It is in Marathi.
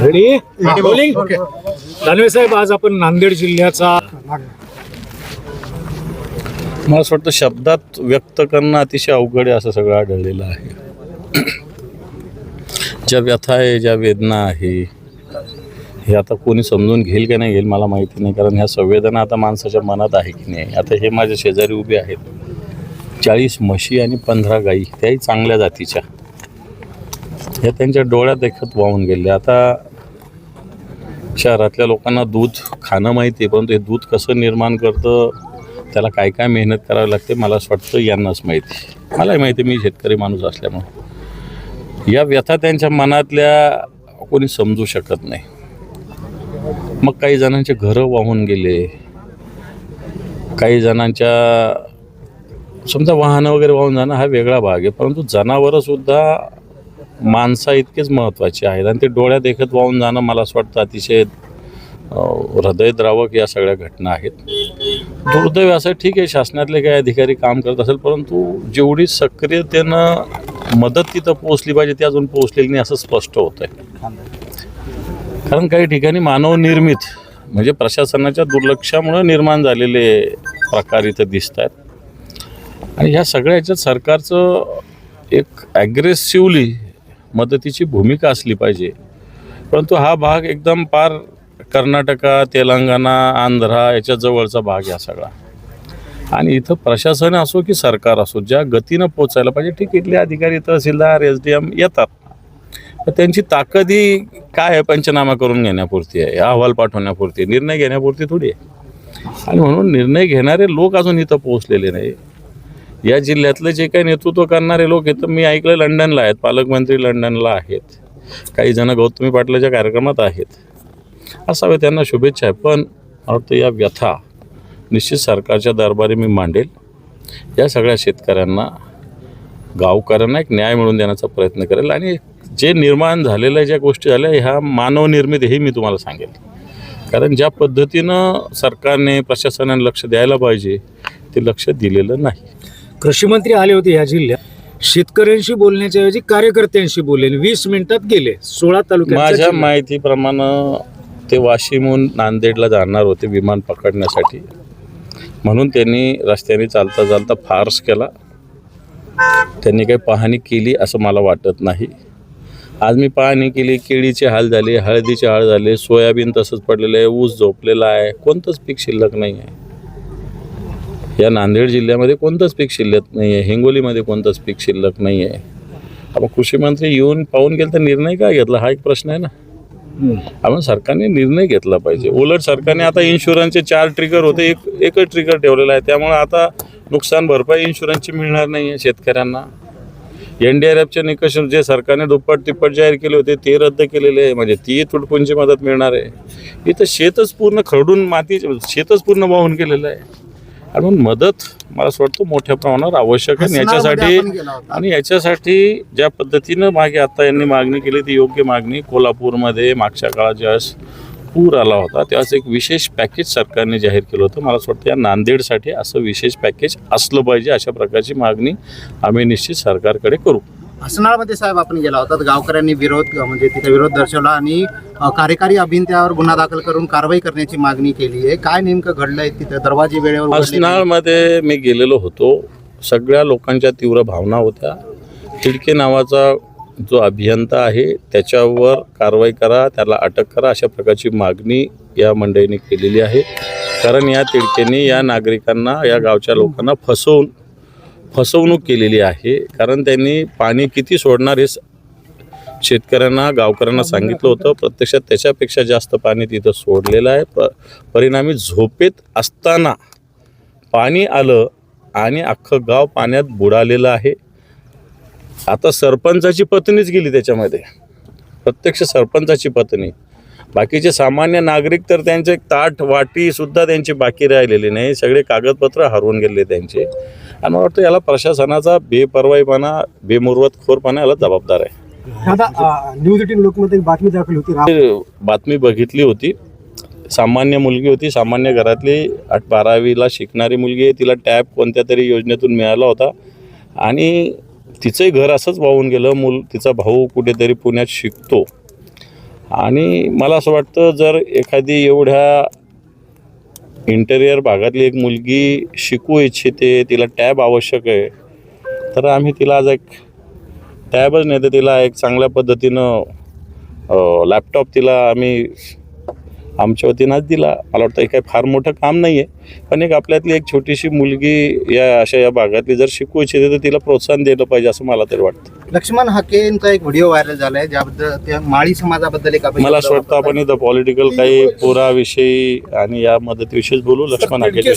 रेडी बॉलिंग दानवे साहेब आज आपण नांदेड जिल्ह्याचा मला असं वाटतं शब्दात व्यक्त करणं अतिशय अवघड आहे असं सगळं आढळलेलं आहे. ज्या व्यथा आहे ज्या वेदना आहे हे आता कोणी समजून घेईल का नाही घेईल मला माहिती नाही कारण ह्या संवेदना आता माणसाच्या मनात आहे की नाही. आता हे माझ्या शेजारी उभे आहेत. चाळीस म्हशी आणि पंधरा गायी त्याही चांगल्या जातीच्या. हे त्यांच्या डोळ्यात देखत वाहून गेले. आता शहरातल्या लोकांना दूध खाणं माहिती आहे परंतु हे दूध कसं निर्माण करतं त्याला काय काय मेहनत करावी लागते मला असं वाटतं यांनाच माहिती मलाही माहिती आहे, मी शेतकरी माणूस असल्यामुळं. या व्यथा त्यांच्या मनातल्या कोणी समजू शकत नाही. मग काही जणांचे घरं वाहून गेले. काही जणांच्या समजा वाहनं वगैरे वाहून जाणं हा वेगळा भाग आहे परंतु जनावरंसुद्धा माणसा इतकेच महत्त्वाचे आहेत आणि ते डोळ्या देखत वाहून जाणं मला असं वाटतं अतिशय हृदयद्रावक या सगळ्या घटना आहेत. दुर्दैव असं ठीक आहे शासनातले काही अधिकारी काम करत असेल परंतु जेवढी सक्रियतेनं मदत तिथं पोहोचली पाहिजे ती अजून पोहोचलेली नाही असं स्पष्ट होत आहे कारण काही ठिकाणी मानवनिर्मित म्हणजे प्रशासनाच्या दुर्लक्षामुळं निर्माण झालेले प्रकार इथं दिसत आहेत आणि ह्या सगळ्या ह्याच्यात सरकारचं एक ॲग्रेसिवली मदतीची भूमिका असली पाहिजे. परंतु हा भाग एकदम पार कर्नाटका तेलंगणा आंध्रा याच्या जवळचा भाग या सगळा. आणि इथं प्रशासन असो की सरकार असो ज्या गतीनं पोचायला पाहिजे ठीक इथले अधिकारी तहसीलदार एस डी एम येतात. त्यांची ताकद ही काय आहे? पंचनामा करून घेण्यापुरती आहे अहवाल पाठवण्यापुरती आहे, निर्णय घेण्यापुरती थोडी आहे. आणि म्हणून निर्णय घेणारे लोक अजून इथं पोहोचलेले नाही. या जिल्ह्यातलं जे काही नेतृत्व करणारे लोक आहेत मी ऐकलं लंडनला आहेत पालकमंत्री लंडनला आहेत. काही जण गौतमी पाटलाच्या कार्यक्रमात आहेत. असावे त्यांना शुभेच्छा आहे पण वाटतं या व्यथा निश्चित सरकारच्या दरबारी मी मांडेल. या सगळ्या शेतकऱ्यांना गावकऱ्यांना एक न्याय मिळवून देण्याचा प्रयत्न करेल आणि जे निर्माण झालेल्या ज्या गोष्टी झाल्या ह्या मानवनिर्मित हे मी तुम्हाला सांगेल. कारण ज्या पद्धतीनं सरकारने प्रशासनाने लक्ष द्यायला पाहिजे ते लक्ष दिलेलं नाही. कृषी मंत्री आले होते या जिल्ह्यात. शेतकऱ्यांशी बोलण्याच्या ऐवजी कार्यकर्त्यांशी बोलले वीस मिनिटात गेले. सोळा तालुक्यात माझ्या माहितीप्रमाणे ते वाशिमहून नांदेडला जाणार होते विमान पकडण्यासाठी. म्हणून त्यांनी रस्त्याने चालता चालता फार्स केला. त्यांनी काही पाहणी केली असं मला वाटत नाही. आज मी पाहणी केली केळीचे हाल झाले हळदीचे हाल झाले सोयाबीन तसंच पडलेलं आहे ऊस झोपलेला आहे कोणतंच पीक शिल्लक नाही आहे. या नांदेड जिल्ह्यामध्ये कोणतंच पीक शिल्लक नाही आहे हिंगोलीमध्ये कोणतंच पीक शिल्लक नाही आहे आपण कृषी मंत्री येऊन पाहून गेलं तर निर्णय काय घेतला? हा एक प्रश्न आहे ना. आपण सरकारने निर्णय घेतला पाहिजे. उलट सरकारने आता इन्शुरन्सचे चार ट्रिगर होते. एक एकच ट्रिगर ठेवलेला आहे. त्यामुळे आता नुकसान भरपाई इन्शुरन्सची मिळणार नाही आहे शेतकऱ्यांना एन डी आर एफचे निकष जे सरकारने दुप्पट तिप्पट जाहीर केले होते ते रद्द केलेले आहे. म्हणजे ती तुटपुंची मदत मिळणार आहे. इथं शेतच पूर्ण खरडून माती शेतच पूर्ण वाहून गेलेलं आहे. आणि म्हणून मदत मला असं वाटतं मोठ्या प्रमाणावर आवश्यक आहे. याच्यासाठी आणि याच्यासाठी ज्या पद्धतीनं मागे आता यांनी मागणी केली ती योग्य मागणी कोल्हापूरमध्ये मागच्या काळात ज्यावेळेस पूर आला होता त्यावेळेस एक विशेष पॅकेज सरकारने जाहीर केलं होतं. मला असं वाटतं या नांदेडसाठी असं विशेष पॅकेज असलं पाहिजे अशा प्रकारची मागणी आम्ही निश्चित सरकारकडे करू. हसनाळमध्ये साहेब आपण गेला होता. गावकऱ्यांनी विरोध म्हणजे तिथे विरोध दर्शवला आणि कार्यकारी अभियंत्यावर गुन्हा दाखल करून कारवाई करण्याची मागणी केली आहे. काय नेमकं घडलंय तिथे? दरवाजे वेळेवर हसनाळमध्ये मी गेलेलो होतो. सगळ्या लोकांच्या तीव्र भावना होत्या. तिडके नावाचा जो अभियंता आहे त्याच्यावर कारवाई करा त्याला अटक करा अशा प्रकारची मागणी या मंडळीने केलेली आहे. कारण या तिडकेने या नागरिकांना या गावच्या लोकांना फसवून फसवणूक केलेली आहे. कारण त्यांनी पाणी किती सोडणार हे स- शेतकऱ्यांना गावकऱ्यांना सांगितलं होतं. प्रत्यक्षात त्याच्यापेक्षा जास्त पाणी तिथं सोडलेलं आहे. प परिणामी झोपेत असताना पाणी आलं आणि अख्खं गाव पाण्यात बुडालेलं आहे. आता सरपंचाची पत्नीच गेली त्याच्यामध्ये. प्रत्यक्ष सरपंचाची पत्नी. बाकीचे सामान्य नागरिक तर त्यांचे ताट वाटीसुद्धा त्यांची बाकी राहिलेली नाही. सगळे कागदपत्र हरवून गेले त्यांचे. आणि मला वाटतं याला प्रशासनाचा बेपरवाईपणा बेमुरवतखोरपणा याला जबाबदार आहे. दादा न्यूज एटीन एक बातमी दाखल होती बातमी बघितली होती. सामान्य मुलगी होती सामान्य घरातली आठ बारावीला शिकणारी मुलगी आहे तिला टॅब कोणत्या तरी योजनेतून मिळाला होता. आणि तिचंही घर असंच वाहून गेलं मूल तिचा भाऊ कुठेतरी पुण्यात शिकतो. आणि मला असं वाटतं जर एखादी एवढ्या इंटेरियर भागातली एक मुलगी शिकू इच्छिते तिला टॅब आवश्यक आहे. तर आम्ही तिला आज एक टॅबच नाही तर तिला एक चांगल्या पद्धतीनं लॅपटॉप तिला आम्ही आमच्या वतीनं आज दिला. मला वाटतं हे काही फार मोठं काम नाही आहे पण एक आपल्यातली एक छोटीशी मुलगी या अशा या भागातली जर शिकू इच्छिते तर तिला प्रोत्साहन दिलं पाहिजे असं मला तरी वाटतं. लक्ष्मण हाकेंचा एक व्हिडिओ व्हायरल झालाय ज्याबद्दल त्या माळी समाजाबद्दल एक मला असं वाटतं आपण इथं पॉलिटिकल काही पुराविषयी आणि या मदतीविषयीच बोलू. लक्ष्मण सांगितले